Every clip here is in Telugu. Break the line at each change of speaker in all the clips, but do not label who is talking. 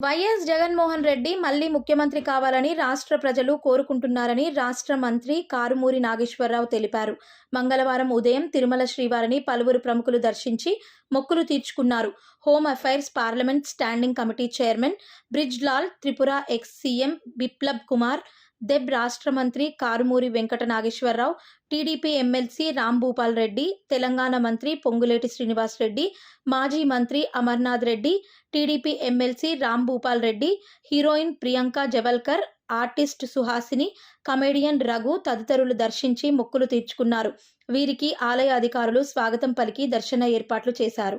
వైఎస్ జగన్మోహన్ రెడ్డి మళ్ళీ ముఖ్యమంత్రి కావాలని రాష్ట్ర ప్రజలు కోరుకుంటున్నారని రాష్ట్ర మంత్రి కారుమూరి నాగేశ్వరరావు తెలిపారు. మంగళవారం ఉదయం తిరుమల శ్రీవారిని పలువురు ప్రముఖులు దర్శించి మొక్కులు తీర్చుకున్నారు. Home affairs parliament standing committee chairman Brijlal Tripura ex CM Biplab Kumar Deb రాష్ట్ర మంత్రి కారుమూరి వెంకట నాగేశ్వరరావు టీడీపీ ఎమ్మెల్సీ రాంభూపాల్ రెడ్డి తెలంగాణ మంత్రి పొంగులేటి శ్రీనివాస్ రెడ్డి మాజీ మంత్రి Amarnath Reddy TDP MLC Rambhupal Reddy heroine Priyanka Jawalkar artist Suhasini comedian Raghu తదితరులు దర్శించి మొక్కులు తీర్చుకున్నారు. వీరికి ఆలయ అధికారులు స్వాగతం పలికి దర్శన ఏర్పాట్లు చేశారు.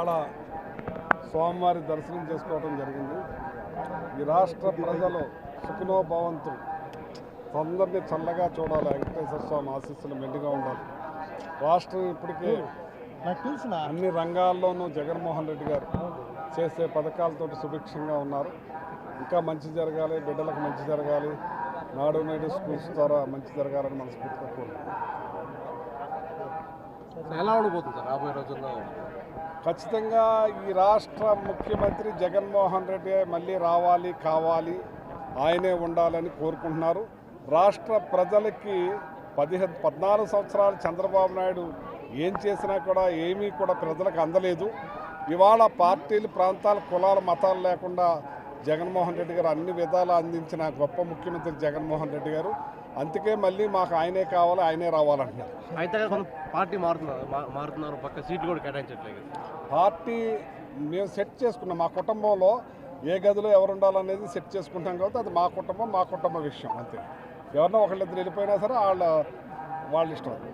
ఇవాళ స్వామివారి దర్శనం చేసుకోవడం జరిగింది. ఈ రాష్ట్ర ప్రజలు సుఖనోభవంతు అందరినీ చల్లగా చూడాలి. వెంకటేశ్వర స్వామి ఆశీస్సులు మెండుగా ఉండాలి. రాష్ట్రం ఇప్పటికే అన్ని రంగాల్లోనూ జగన్మోహన్ రెడ్డి గారు చేసే పథకాలతోటి సుభిక్షంగా ఉన్నారు. ఇంకా మంచి జరగాలి బిడ్డలకు మంచి జరగాలి. నాడు నేడు స్కూల్స్ ద్వారా మంచి జరగాలని మనస్ఫూర్తిగా కోరుకుంటున్నాను.
ఎలా ఉండబోతుంది రాబోయే రోజుల్లో?
ఖచ్చితంగా ఈ రాష్ట్ర ముఖ్యమంత్రి జగన్మోహన్ రెడ్డి మళ్ళీ రావాలి కావాలి ఆయనే ఉండాలని కోరుకుంటున్నారు. రాష్ట్ర ప్రజలకి పదిహేను పద్నాలుగు సంవత్సరాలు చంద్రబాబు నాయుడు ఏం చేసినా కూడా ఏమీ కూడా ప్రజలకు అందలేదు. ఇవాళ పార్టీలు ప్రాంతాల కులాల మతాలు లేకుండా జగన్మోహన్ రెడ్డి గారు అన్ని విధాలు అందించిన గొప్ప ముఖ్యమంత్రి జగన్మోహన్ రెడ్డి గారు. అందుకే మళ్ళీ మాకు ఆయనే కావాలి ఆయనే రావాలంటున్నారు.
అయితే పార్టీ మారుతున్నారు మారుతున్నారు పక్క సీట్లు కూడా కేటాయించట్లేదు.
పార్టీ మేము సెట్ చేసుకున్నాం మా కుటుంబంలో ఏ గదిలో ఎవరు ఉండాలనేది సెట్ చేసుకుంటాం కాబట్టి అది మా కుటుంబం మా కుటుంబ విషయం అంతే. ఎవరినో ఒకళ్ళిద్దరు వెళ్ళిపోయినా సరే వాళ్ళ వాళ్ళ ఇష్టం. అది.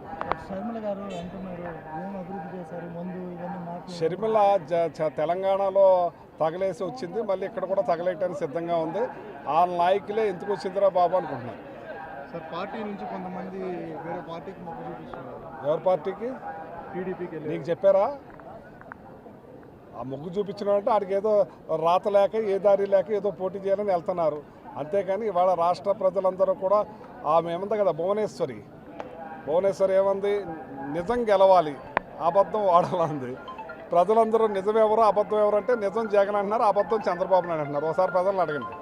శర్మల గారు అంటున్నారు ఏం అభివృద్ధి చేశారు? మందు ఇవన్నీ మాకు
షర్మిల జ- చ- తెలంగాణలో తగలేసి వచ్చింది మళ్ళీ ఇక్కడ కూడా తగలేయటానికి సిద్ధంగా ఉంది. ఆ నాయకులే ఎందుకు వచ్చిందిరా బాబు అనుకుంటున్నారు.
పార్టీ నుంచి కొంతమంది వేరే పార్టీకి మొగ్గు చూపిస్తున్నారు.
ఎవరి పార్టీకి?
టీడీపీకి
నీకు చెప్పారా? ఆ మొగ్గు చూపించిన అంటే ఆడికి ఏదో రాత లేక ఏ దారి లేక ఏదో పోటీ చేయాలని వెళ్తున్నారు. అంతేకాని ఇవాళ రాష్ట్ర ప్రజలందరూ కూడా ఆమె ఏమంది కదా భువనేశ్వరి. భువనేశ్వరి ఏమంది? నిజం గెలవాలి అబద్ధం వాడాలంది ప్రజలందరూ నిజం ఎవరు అబద్ధం ఎవరు అంటే నిజం జగన్ అంటున్నారు అబద్ధం చంద్రబాబు నాయుడు అంటున్నారు. ఒకసారి ప్రజలను అడగండి.